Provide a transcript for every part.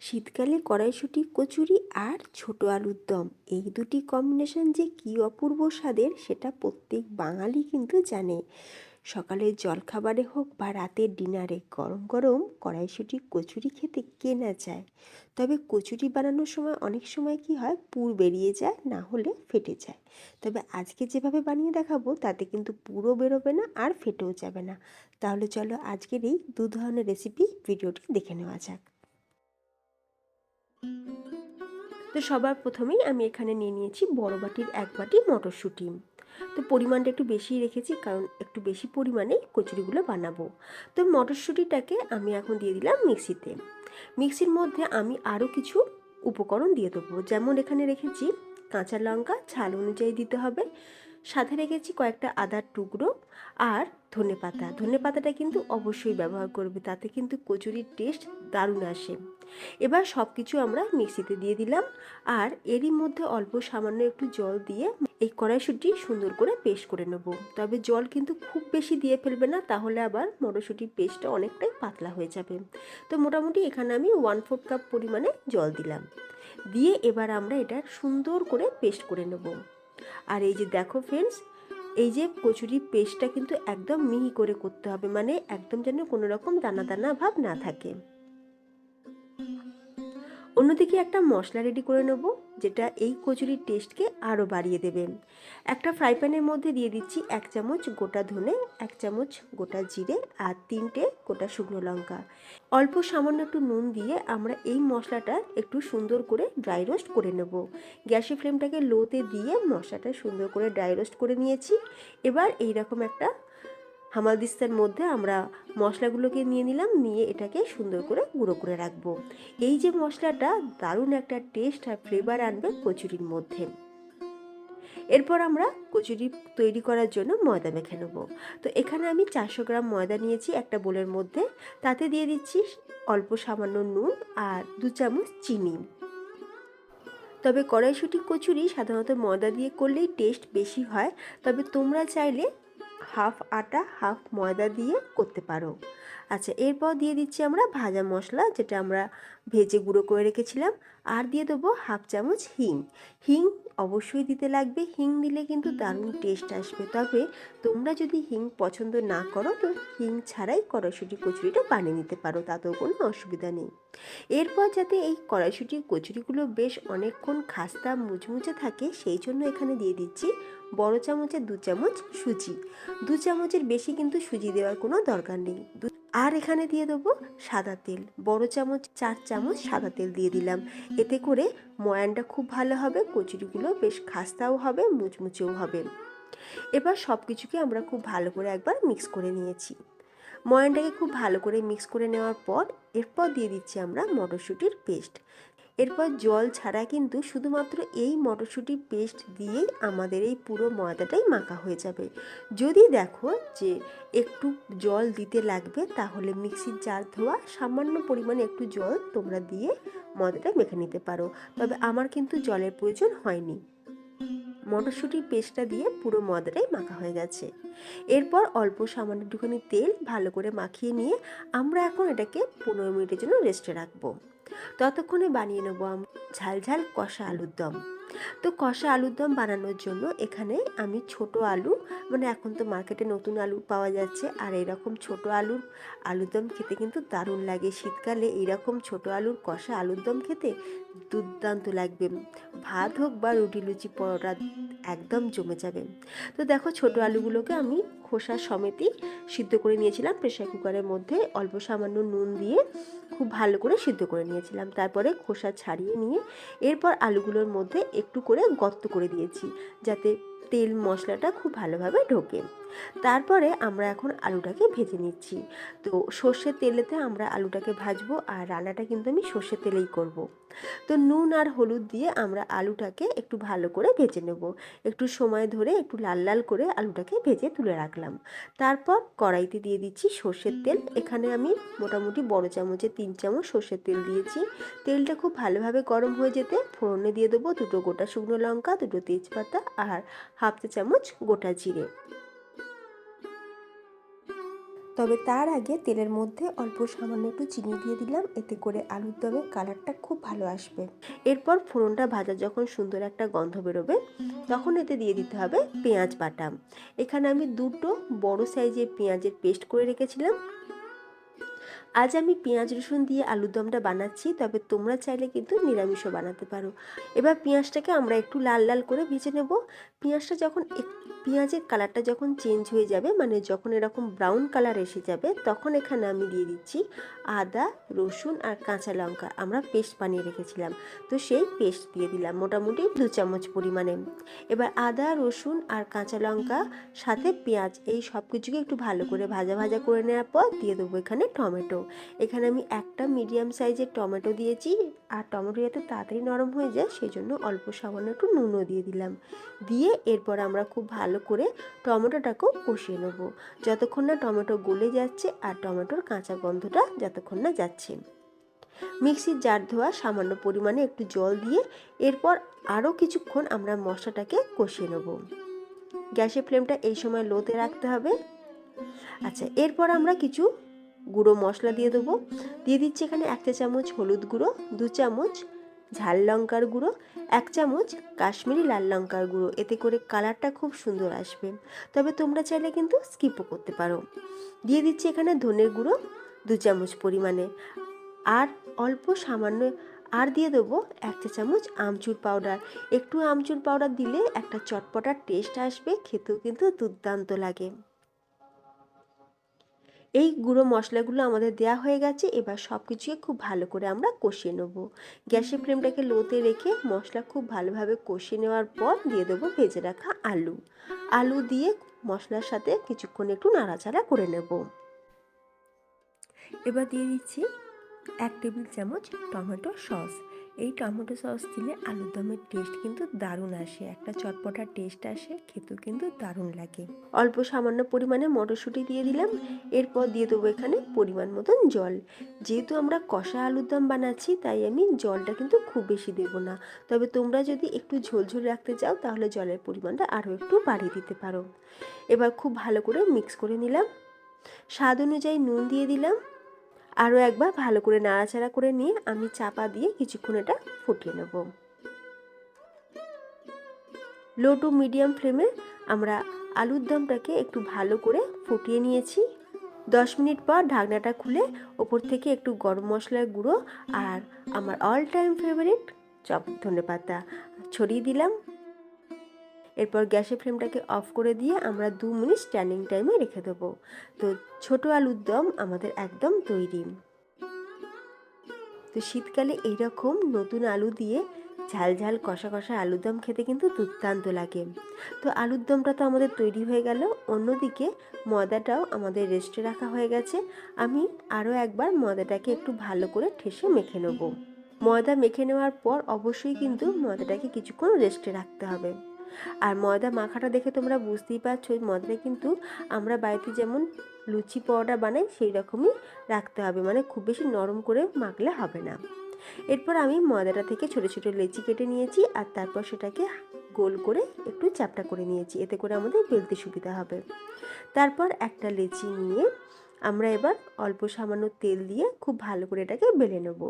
শীতকালে কড়াইশুঁটি, কচুরি আর ছোট আলুর দম। এই দুটি কম্বিনেশন যে কী অপূর্ব স্বাদের সেটা প্রত্যেক বাঙালি কিন্তু জানে। সকালের জলখাবারে হোক বা রাতের ডিনারে গরম গরম কড়াইশুঁটি, কচুরি খেতে কে না চায় তবে কচুরি বানানোর সময় অনেক সময় কি হয়, পুর বেরিয়ে যায়, না হলে ফেটে যায়। তবে আজকে যেভাবে বানিয়ে দেখাবো, তাতে কিন্তু পুরো বেরোবে না আর ফেটেও যাবে না। তাহলে চলো আজকের এই দু ধরনের রেসিপি ভিডিওটি দেখে নেওয়া যাক। তো সবার প্রথমেই আমি এখানে নিয়ে নিয়েছি বড় বাটির এক বাটি মটরশুঁটি। তো পরিমাণটা একটু বেশি রেখেছি, কারণ একটু বেশি পরিমাণে কচুরিগুলো বানাবো। তো মটরশুঁটিটাকে আমি এখন দিয়ে দিলাম মিক্সিতে। মিক্সির মধ্যে আমি আরও কিছু উপকরণ দিয়ে দেবো। যেমন এখানে রেখেছি কাঁচা লঙ্কা ঝাল অনুযায়ী দিতে হবে। সাথে রেখেছি কয়েকটা আদার টুকরো আর ধনে পাতা। ধনে পাতাটা কিন্তু অবশ্যই ব্যবহার করবে, তাতে কিন্তু কচুরির টেস্ট দারুণ আসে। এবার সব কিছু আমরা মিক্সিতে দিয়ে দিলাম আর এরই মধ্যে অল্প সামান্য একটু জল দিয়ে এই কড়াইশুঁটি সুন্দর করে পেস্ট করে নেব। তবে জল কিন্তু খুব বেশি দিয়ে ফেলবে না, তাহলে আবার মটরশুঁটির পেস্টটা অনেকটাই পাতলা হয়ে যাবে। তো মোটামুটি এখানে আমি ওয়ান ফোর্থ কাপ পরিমাণে জল দিলাম। দিয়ে এবার আমরা এটা সুন্দর করে পেস্ট করে নেব। আর এই যে দেখো ফ্রেন্ডস এই যে কচুরি পেস্টটা কিন্তু একদম মিহি করে করতে হবে মানে একদম যেন কোনো রকম দানা দানা ভাব না থাকে। অন্যদিকে একটা মশলা রেডি করে নেব, যেটা এই কচুরির টেস্টকে আরও বাড়িয়ে দেবে। একটা ফ্রাই প্যানের মধ্যে দিয়ে দিচ্ছি এক চামচ গোটা ধনে, এক চামচ গোটা জিরে আর তিনটে গোটা শুকনো লঙ্কা। অল্প সামান্য একটু নুন দিয়ে আমরা এই মশলাটা একটু সুন্দর করে ড্রাই রোস্ট করে নেব। গ্যাসের ফ্লেমটাকে লোতে দিয়ে মশলাটা সুন্দর করে ড্রাই রোস্ট করে নিয়েছি। এবার এই রকম একটা হামালদিস্তার মধ্যে আমরা মশলাগুলোকে নিয়ে নিলাম, নিয়ে এটাকে সুন্দর করে গুঁড়ো করে রাখব। এই যে মশলাটা দারুণ একটা টেস্ট আর ফ্লেভার আনবে কচুরির মধ্যে। এরপর আমরা কচুরি তৈরি করার জন্য ময়দা মেখে নেব। তো এখানে আমি চারশো গ্রাম ময়দা নিয়েছি একটা বোলের মধ্যে। তাতে দিয়ে দিচ্ছি অল্প সামান্য নুন আর দু চামচ চিনি। তবে কড়াইশুটি কচুরি সাধারণত ময়দা দিয়ে করলেই টেস্ট বেশি হয়। তবে তোমরা চাইলে হাফ আটা, হাফ ময়দা দিয়ে করতে পারো। আচ্ছা এরপর দিয়ে দিচ্ছি আমরা ভাজা মশলা, যেটা আমরা ভেজে গুঁড়ো করে রেখেছিলাম। আর দিয়ে দেবো হাফ চামচ হিং। হিং অবশ্যই দিতে লাগবে। হিং দিলে কিন্তু দারুণ টেস্ট আসবে। তবে তোমরা যদি হিং পছন্দ না করো, তো হিং ছাড়াই কড়াইশুটি কচুরিটা বানিয়ে নিতে পারো। তাতেও কোনো অসুবিধা নেই। এরপর যাতে এই কড়াইশুটির কচুরিগুলো বেশ অনেকক্ষণ খাস্তা মুচমুচে থাকে, সেই জন্য এখানে দিয়ে দিচ্ছি বড় চামচের দু চামচ সুজি। দু চামচের বেশি কিন্তু সুজি দেওয়ার কোনো দরকার নেই। আর এখানে দিয়ে দেবো সাদা তেল। বড় চামচ, চার চামচ সাদা তেল দিয়ে দিলাম। এতে করে ময়ানটা খুব ভালো হবে, কচুরিগুলো বেশ খাস্তাও হবে, মুচমুচেও হবে। এবার সব কিছুকে আমরা খুব ভালো করে একবার মিক্স করে নিয়েছি। ময়ানটাকে খুব ভালো করে মিক্স করে নেওয়ার পর, এরপর দিয়ে দিচ্ছি আমরা মটরশুঁটির পেস্ট। এরপর জল ছাড়া কিন্তু শুধুমাত্র এই মটরশুঁটি পেস্ট দিয়েই আমাদের এই পুরো ময়দাটাই মাখা হয়ে যাবে। যদি দেখো যে একটু জল দিতে লাগবে, তাহলে মিক্সির জার ধোয়া, সামান্য পরিমাণে একটু জল তোমরা দিয়ে ময়দাটা মেখে নিতে পারো। তবে আমার কিন্তু জলের প্রয়োজন হয়নি। মটরশুঁটির পেস্টটা দিয়ে পুরো ময়দাটাই মাখা হয়ে গেছে। এরপর অল্প সামান্য একটুখানি তেল ভালো করে মাখিয়ে নিয়ে আমরা এখন এটাকে পনেরো মিনিটের জন্য রেস্টে রাখব। ততক্ষণে বানিয়ে নেব ঝাল ঝাল কষা আলুর দম। তো কষা আলুর দম বানানোর জন্য এখানে আমি ছোট আলু মানে এখন তো মার্কেটে নতুন আলু পাওয়া যাচ্ছে, আর এরকম ছোট আলুর আলুর দম খেতে কিন্তু দারুণ লাগে। শীতকালে এইরকম ছোট আলুর কষা আলুর দম খেতে দুর্দান্ত লাগবে। ভাত হোক বা রুটি, লুচি, পরোটা, একদম জমে যাবে। তো দেখো ছোট আলুগুলোকে আমি খোসা সমেতই সিদ্ধ করে নিয়েছিলাম প্রেশার কুকারের মধ্যে অল্প সামান্য নুন দিয়ে খুব ভালো করে সিদ্ধ করে নিয়েছিলাম। তারপরে খোসা ছাড়িয়ে নিয়ে এরপর আলুগুলোর মধ্যে একটু করে গর্ত করে দিয়েছি যাতে তেল মশলাটা খুব ভালোভাবে ঢোকে। তারপরে আমরা এখন আলুটাকে ভেজে নিচ্ছি। তো সর্ষের তেলেতে আমরা আলুটাকে ভাজবো আর রান্নাটা কিন্তু আমি সর্ষের তেলেই করব। তো নুন আর হলুদ দিয়ে আমরা আলুটাকে একটু ভালো করে ভেজে নেব। একটু সময় ধরে একটু লাল লাল করে আলুটাকে ভেজে তুলে রাখলাম। তারপর কড়াইতে দিয়ে দিচ্ছি সর্ষের তেল। এখানে আমি মোটামুটি বড় চামচে তিন চামচ সর্ষের তেল দিয়েছি। তেলটা খুব ভালোভাবে গরম হয়ে যেতে ফোড়নে দিয়ে দেবো দুটো গোটা শুকনো লঙ্কা, দুটো তেজপাতা আর হাফ চা চামচ গোটা জিরে। তবে তার আগে তেলের মধ্যে অল্প সামান্য একটু চিনি দিয়ে দিলাম, এতে করে আলুর দমের কালারটা খুব ভালো আসবে। এরপর ফোড়নটা ভাজা যখন সুন্দর একটা গন্ধ বেরোবে, তখন এতে দিয়ে দিতে হবে পেঁয়াজ বাটা। এখানে আমি দুটো বড় সাইজের পেঁয়াজের পেস্ট করে রেখেছিলাম। আজ আমি পেঁয়াজ, রসুন দিয়ে আলুর দমটা বানাচ্ছি, তবে তোমরা চাইলে কিন্তু নিরামিষও বানাতে পারো। এবার পেঁয়াজটাকে আমরা একটু লাল লাল করে ভেজে নেব। পেঁয়াজটা যখন পেঁয়াজের কালারটা যখন চেঞ্জ হয়ে যাবে মানে যখন এরকম ব্রাউন কালার এসে যাবে, তখন এখানে আমি দিয়ে দিচ্ছি আদা, রসুন আর কাঁচা লঙ্কা। আমরা পেস্ট বানিয়ে রেখেছিলাম, তো সেই পেস্ট দিয়ে দিলাম মোটামুটি দু চামচ পরিমাণে। এবার আদা, রসুন আর কাঁচা লঙ্কা সাথে পেঁয়াজ, এই সব কিছুকে একটু ভালো করে ভাজা ভাজা করে নেওয়ার পর দিয়ে দেবো এখানে টমেটো। এখানে আমি একটা মিডিয়াম সাইজের টমেটো দিয়েছি আর টমেটো যাতে তাড়াতাড়ি নরম হয়ে যায় সেই জন্য অল্প সামান্য একটু নুনও দিয়ে দিলাম। দিয়ে এরপর আমরা খুব ভালো করে টমেটোটাকেও কষিয়ে নেব। যতক্ষণ না টমেটো গলে যাচ্ছে আর টমেটোর কাঁচা গন্ধটা যতক্ষণ না যাচ্ছে। মিক্সির জার ধোয়া সামান্য পরিমাণে একটু জল দিয়ে এরপর আরও কিছুক্ষণ আমরা মশলাটাকে কষিয়ে নেব। গ্যাসের ফ্লেমটা এই সময় লোতে রাখতে হবে। আচ্ছা এরপর আমরা কিছু গুঁড়ো মশলা দিয়ে দেবো। দিয়ে দিচ্ছি এখানে এক চা চামচ হলুদ গুঁড়ো, দু চামচ ঝাল লঙ্কার গুঁড়ো, এক চামচ কাশ্মীরি লাল লঙ্কার গুঁড়ো। এতে করে কালারটা খুব সুন্দর আসবে। তবে তোমরা চাইলে কিন্তু স্কিপও করতে পারো। দিয়ে দিচ্ছি এখানে ধনের গুঁড়ো, দু চামচ পরিমাণে। আর অল্প সামান্য আর দিয়ে দেবো এক চা চামচ আমচুর পাউডার। একটু আমচুর পাউডার দিলে একটা চটপটার টেস্ট আসবে, খেতেও কিন্তু দুর্দান্ত লাগে। এই গুঁড়ো মশলাগুলো আমাদের দেওয়া হয়ে গেছে এবার সব কিছুকে খুব ভালো করে আমরা কষিয়ে নেব। গ্যাসের ফ্লেমটাকে লোতে রেখে মশলা খুব ভালোভাবে কষিয়ে নেওয়ার পর দিয়ে দেবো ভেজে রাখা আলু। আলু দিয়ে মশলার সাথে কিছুক্ষণ একটু নাড়াচাড়া করে নেব। এবার দিয়ে দিচ্ছি এক টেবিল চামচ টমেটো সস। এই টমেটো সস দিলে আলুর দমের টেস্ট কিন্তু দারুণ আসে। একটা চটপটার টেস্ট আসে, খেতেও কিন্তু দারুণ লাগে। অল্প সামান্য পরিমাণে মটরশুঁটি দিয়ে দিলাম, এরপর দিয়ে দেবো এখানে পরিমাণ মতন জল। যেহেতু আমরা কষা আলুর দম বানাচ্ছি, তাই আমি জলটা কিন্তু খুব বেশি দেবো না। তবে তোমরা যদি একটু ঝোলঝোল রাখতে চাও, তাহলে জলের পরিমাণটা আরও একটু বাড়িয়ে দিতে পারো। এবার খুব ভালো করে মিক্স করে নিলাম। স্বাদ অনুযায়ী নুন দিয়ে দিলাম। আরও একবার ভালো করে নাড়াচাড়া করে নিয়ে আমি চাপা দিয়ে কিছুক্ষণ এটা ফুটিয়ে নেব। লো টু মিডিয়াম ফ্লেমে আমরা আলুর দমটাকে একটু ভালো করে ফুটিয়ে নিয়েছি। দশ মিনিট পর ঢাকনাটা খুলে ওপর থেকে একটু গরম মশলার গুঁড়ো আর আমার অল টাইম ফেভারিট চপ ধনে পাতা ছড়িয়ে দিলাম। এরপর গ্যাসের ফ্লেমটাকে অফ করে দিয়ে আমরা দু মিনিট স্ট্যান্ডিং টাইমে রেখে দেবো। তো ছোট আলুর দম আমাদের একদম তৈরি। তো শীতকালে এইরকম নতুন আলু দিয়ে ঝাল ঝাল কষা কষা আলুর দম খেতে কিন্তু দুর্দান্ত লাগে। তো আলুর দমটা তো আমাদের তৈরি হয়ে গেল। অন্যদিকে ময়দাটাও আমাদের রেস্টে রাখা হয়ে গেছে। আমি আরও একবার ময়দাটাকে একটু ভালো করে ঠেসে মেখে নেব। ময়দা মেখে নেওয়ার পর অবশ্যই কিন্তু ময়দাটাকে কিছুক্ষণ রেস্টে রাখতে হবে। আর ময়দা মাখাটা দেখে তোমরা বুঝতেই পারছ ময়দাটা কিন্তু আমরা বাড়িতে যেমন লুচি পরোটা বানাই, সেই রকমই রাখতে হবে। মানে খুব বেশি নরম করে মাখলে হবে না। এরপর আমি ময়দাটা থেকে ছোটো ছোটো লেচি কেটে নিয়েছি আর তারপর সেটাকে গোল করে একটু চ্যাপটা করে নিয়েছি। এতে করে আমাদের বেলতে সুবিধা হবে। তারপর একটা লেচি নিয়ে আমরা এবার অল্প সামান্য তেল দিয়ে খুব ভালো করে এটাকে বেলে নেব।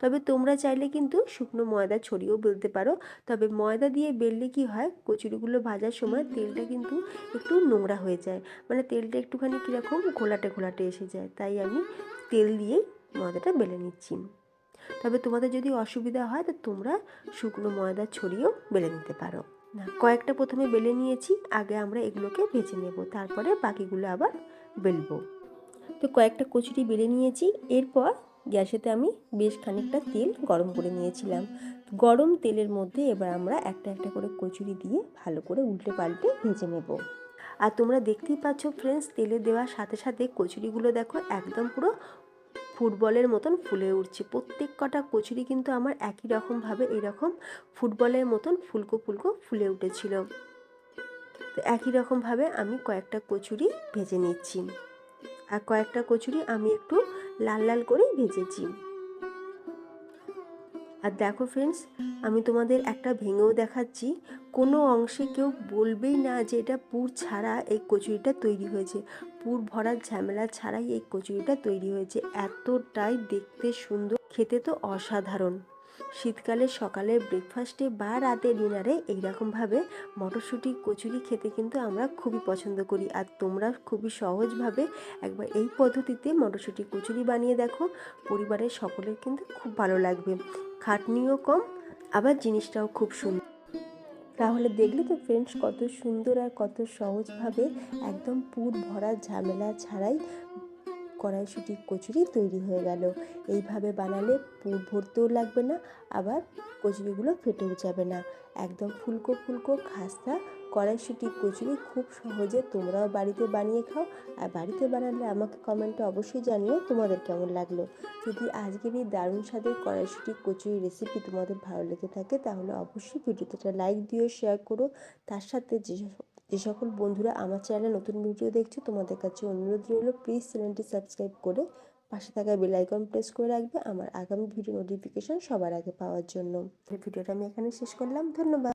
তবে তোমরা চাইলে কিন্তু শুকনো ময়দা ছড়িয়েও বেলতে পারো। তবে ময়দা দিয়ে বেললে কি হয়, কচুরিগুলো ভাজার সময় তেলটা কিন্তু একটু নোংরা হয়ে যায়। মানে তেলটা একটুখানি কীরকম ঘোলাটে ঘোলাটে এসে যায়, তাই আমি তেল দিয়েই ময়দাটা বেলে নিচ্ছি। তবে তোমাদের যদি অসুবিধা হয়, তো তোমরা শুকনো ময়দা ছড়িয়েও বেলে নিতে পারো। না, কয়েকটা প্রথমে বেলে নিয়েছি, আগে আমরা এগুলোকে ভেজে নেব, তারপরে বাকিগুলো আবার বেলবো। তো কয়েকটা কচুরি বেলে নিয়েছি। এরপর গ্যাসেতে আমি বেশ খানিকটা তেল গরম করে নিয়েছিলাম। গরম তেলের মধ্যে এবার আমরা একটা একটা করে কচুরি দিয়ে ভালো করে উল্টে পাল্টে ভেজে নেব। আর তোমরা দেখতেই পাচ্ছ ফ্রেন্ডস তেলে দেওয়ার সাথে সাথে কচুরিগুলো দেখো একদম পুরো ফুটবলের মতন ফুলে উঠছে। প্রত্যেক কটা কচুরি কিন্তু আমার একই রকমভাবে এরকম ফুটবলের মতন ফুলকো ফুলকো ফুলে উঠেছিল। তো একই রকমভাবে আমি কয়েকটা কচুরি ভেজে নিচ্ছি। আর কয়েকটা কচুরি আমি একটু লাল লাল করে ভেজেছি। আর দেখো ফ্রেন্ডস আমি তোমাদের একটা ভেঙেও দেখাচ্ছি। কোনো অংশে কেউ বলবেই না যে এটা পুর ছাড়া এই কচুরিটা তৈরি হয়েছে। পুর ভরার ঝামেলা ছাড়াই এই কচুরিটা তৈরি হয়েছে। এতটাই দেখতে সুন্দর, খেতে তো অসাধারণ। শীতকালে সকালে ব্রেকফাস্টে বা রাতে ডিনারে এইরকমভাবে মটরশুঁটি, কচুরি খেতে কিন্তু আমরা খুবই পছন্দ করি। আর তোমরা খুবই সহজভাবে একবার এই পদ্ধতিতে মটরশুঁটি, কচুরি বানিয়ে দেখো। পরিবারের সকলের কিন্তু খুব ভালো লাগবে। খাটনিও কম, আবার জিনিসটাও খুব সুন্দর তাহলে দেখলে তো ফ্রেন্ডস কত সুন্দর আর কত সহজভাবে একদম পুর ভরা ঝামেলা ছাড়াই কড়াইশুঁটি, কচুরি তৈরি হয়ে গেল। এইভাবে বানালে পুর ভরতেও লাগবে না, আবার কচুরিগুলো ফেটেও যাবে না। একদম ফুলকো ফুলকো খাস্তা কড়াইশুঁটি, কচুরি খুব সহজে তোমরাও বাড়িতে বানিয়ে খাও। আর বাড়িতে বানালে আমাকে কমেন্টে অবশ্যই জানিও তোমাদের কেমন লাগল। যদি আজকের এই দারুণ স্বাদের কড়াইশুটি, কচুরি রেসিপি তোমাদের ভালো লেগে থাকে, তাহলে অবশ্যই ভিডিওতে লাইক দিও শেয়ার করো। তার সাথে যে যে সকল বন্ধুরা আমার চ্যানেলে নতুন ভিডিও দেখছ, তোমাদের কাছে অনুরোধ রইল প্লিজ চ্যানেলটি সাবস্ক্রাইব করে পাশে থাকা বেল আইকন প্রেস করে রাখবে আমার আগামী ভিডিও নোটিফিকেশন সবার আগে পাওয়ার জন্য। ভিডিওটা আমি এখানে শেষ করলাম, ধন্যবাদ।